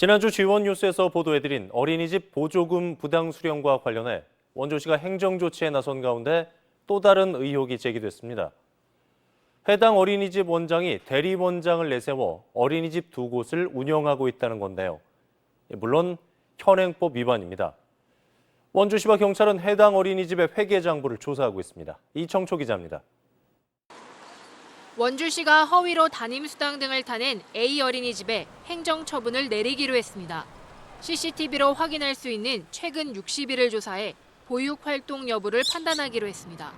지난주 지원 뉴스에서 보도해드린 어린이집 보조금 부당 수령과 관련해 원조시가 행정 조치에 나선 가운데 또 다른 의혹이 제기됐습니다. 해당 어린이집 원장이 대리원장을 내세워 어린이집 두 곳을 운영하고 있다는 건데요. 물론 현행법 위반입니다. 원주시와 경찰은 해당 어린이집의 회계 장부를 조사하고 있습니다. 이청초 기자입니다. 원주시가 허위로 담임 수당 등을 타낸 A 어린이집에 행정 처분을 내리기로 했습니다. CCTV로 확인할 수 있는 최근 60일을 조사해 보육 활동 여부를 판단하기로 했습니다.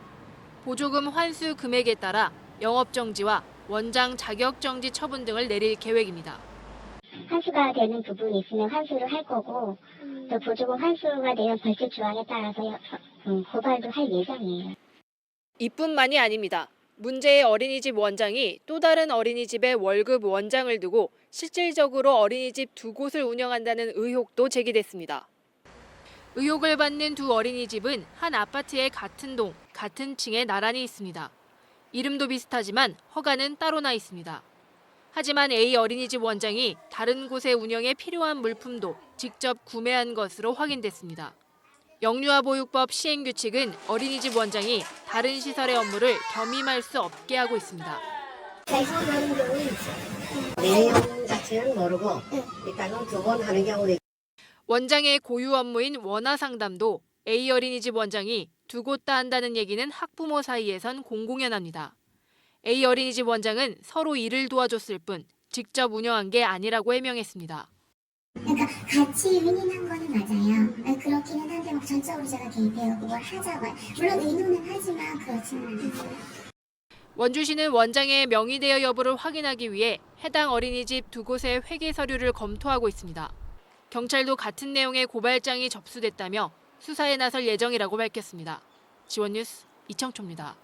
보조금 환수 금액에 따라 영업 정지와 원장 자격 정지 처분 등을 내릴 계획입니다. 환수가 되는 부분이 있으면 환수를 할 거고 또 보조금 환수가 되는 벌칙 조항에 따라서 여- 음, 고발도 할 예정이에요. 이뿐만이 아닙니다. 문제의 어린이집 원장이 또 다른 어린이집에 월급 원장을 두고 실질적으로 어린이집 두 곳을 운영한다는 의혹도 제기됐습니다. 의혹을 받는 두 어린이집은 한 아파트의 같은 동, 같은 층에 나란히 있습니다. 이름도 비슷하지만 허가는 따로 나 있습니다. 하지만 A 어린이집 원장이 다른 곳의 운영에 필요한 물품도 직접 구매한 것으로 확인됐습니다. 영유아 보육법 시행 규칙은 어린이집 원장이 다른 시설의 업무를 겸임할 수 없게 하고 있습니다. 대신 하는 경우 있어. 내용 자체는 모르고 일단은 두 번 하는 경우도 있고 원장의 고유 업무인 원화 상담도 A 어린이집 원장이 두 곳 다 한다는 얘기는 학부모 사이에선 공공연합니다. A 어린이집 원장은 서로 일을 도와줬을 뿐 직접 운영한 게 아니라고 해명했습니다. 그러니까 같이 윈윈한 거는 맞아요. 전적으로 제가 개입해요. 그걸 하자고. 물론 의논은 하지만 그렇지는 않아요. 원주시는 원장의 명의대여 여부를 확인하기 위해 해당 어린이집 두 곳의 회계 서류를 검토하고 있습니다. 경찰도 같은 내용의 고발장이 접수됐다며 수사에 나설 예정이라고 밝혔습니다. 지원뉴스 이청초입니다.